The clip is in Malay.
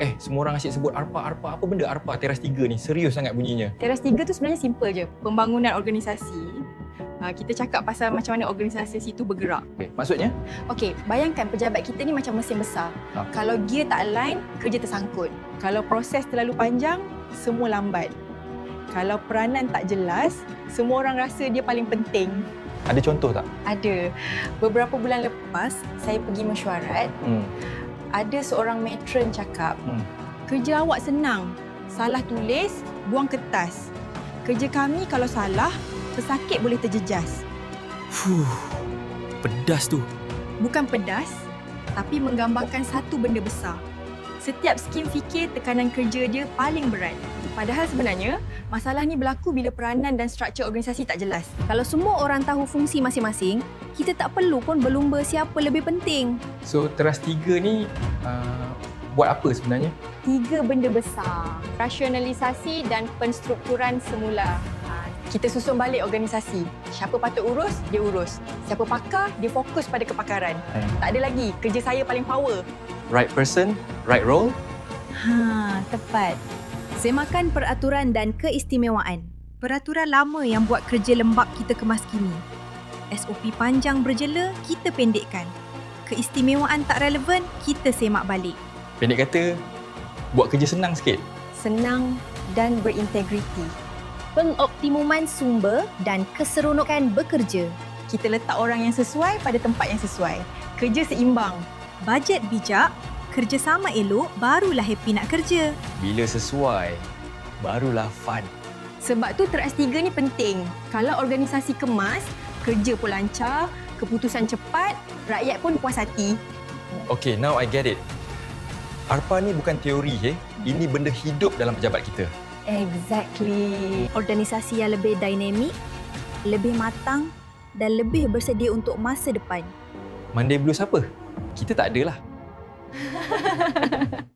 Eh, semua orang asyik sebut ARPA, ARPA. Apa benda ARPA teras tiga ni? Serius sangat bunyinya. Teras tiga tu sebenarnya simple je. Pembangunan organisasi. Ha, kita cakap pasal macam mana organisasi itu bergerak. Okay. Maksudnya? Okey, bayangkan pejabat kita ni macam mesin besar. Ha. Kalau gear tak align, kerja tersangkut. Kalau proses terlalu panjang, semua lambat. Kalau peranan tak jelas, semua orang rasa dia paling penting. Ada contoh tak? Ada. Beberapa bulan lepas, saya pergi mesyuarat. Hmm. Ada seorang matron cakap, Hmm. kerja awak senang. Salah tulis, buang kertas. Kerja kami kalau salah, pesakit boleh terjejas. Fuh, pedas tu. Bukan pedas, tapi menggambarkan satu benda besar. Setiap skim fikir tekanan kerja dia paling berat. Padahal sebenarnya, masalah ni berlaku bila peranan dan struktur organisasi tak jelas. Kalau semua orang tahu fungsi masing-masing, kita tak perlu pun berlumba siapa lebih penting. So, teras tiga ni uh, buat apa sebenarnya? Tiga benda besar. Rasionalisasi dan penstrukturan semula. Kita susun balik organisasi. Siapa patut urus, dia urus. Siapa pakar, dia fokus pada kepakaran. Tak ada lagi, kerja saya paling power. Right person, right role. Ha, tepat. Semakan peraturan dan keistimewaan. Peraturan lama yang buat kerja lembab kita kemas kini. SOP panjang berjela, kita pendekkan. Keistimewaan tak relevan, kita semak balik. Pendek kata, buat kerja senang sikit. Senang dan berintegriti. Pengoptimuman sumber dan keseronokan bekerja. Kita letak orang yang sesuai pada tempat yang sesuai. Kerja seimbang. Bajet bijak, kerjasama elok, barulah happy nak kerja. Bila sesuai, barulah fun. Sebab tu teras tiga ni penting. Kalau organisasi kemas, kerja pun lancar, keputusan cepat, rakyat pun puas hati. Okay, now I get it. ARPA ni bukan teori, eh? Ini benda hidup dalam pejabat kita. Exactly. Organisasi yang lebih dinamik, lebih matang dan lebih bersedia untuk masa depan. Monday Blues apa? Kita tak ada lah.